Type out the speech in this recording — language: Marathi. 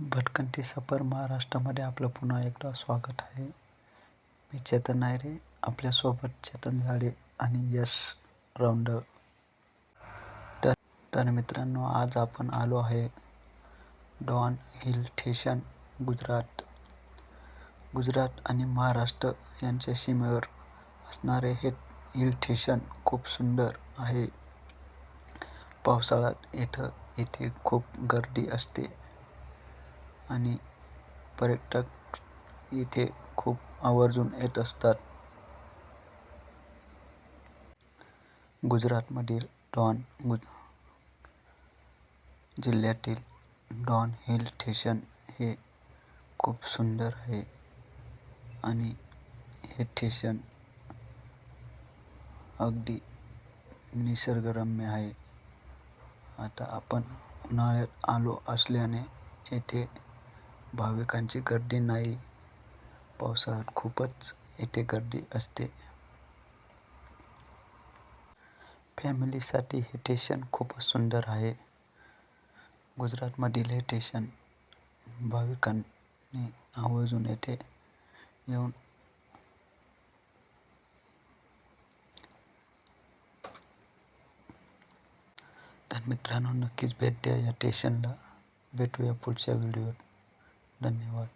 भटकंती सफर महाराष्ट्रामध्ये आपलं पुन्हा एकदा स्वागत आहे. मी चेतन नायरे आपल्यासोबत चेतन झाडे आणि यश राऊंड तर तर मित्रांनो आज आपण आलो आहे डॉन हिल स्टेशन गुजरात. गुजरात आणि महाराष्ट्र यांच्या सीमेवर असणारे हे हिल स्टेशन खूप सुंदर आहे. पावसाळ्यात इथं इथे खूप गर्दी असते. आणि पर्यटक इथे खूप आवर्जून येत असतात. गुजरातमधील डॉन गुज जिल्ह्यातील डॉन हिल स्टेशन हे खूप सुंदर आहे आणि हे स्टेशन अगदी निसर्गरम्य आहे. आता आपण उन्हाळ्यात आलो असल्याने येथे भाविकांची गर्दी नाही. पावसाळ्यात खूपच येथे गर्दी असते. फॅमिलीसाठी हे स्टेशन खूपच सुंदर आहे. गुजरातमधील हे स्टेशन भाविकांनी आवर्जून येथे येऊन तर मित्रांनो नक्कीच भेट द्या या स्टेशनला. भेटूया पुढच्या व्हिडिओत. धन्यवाद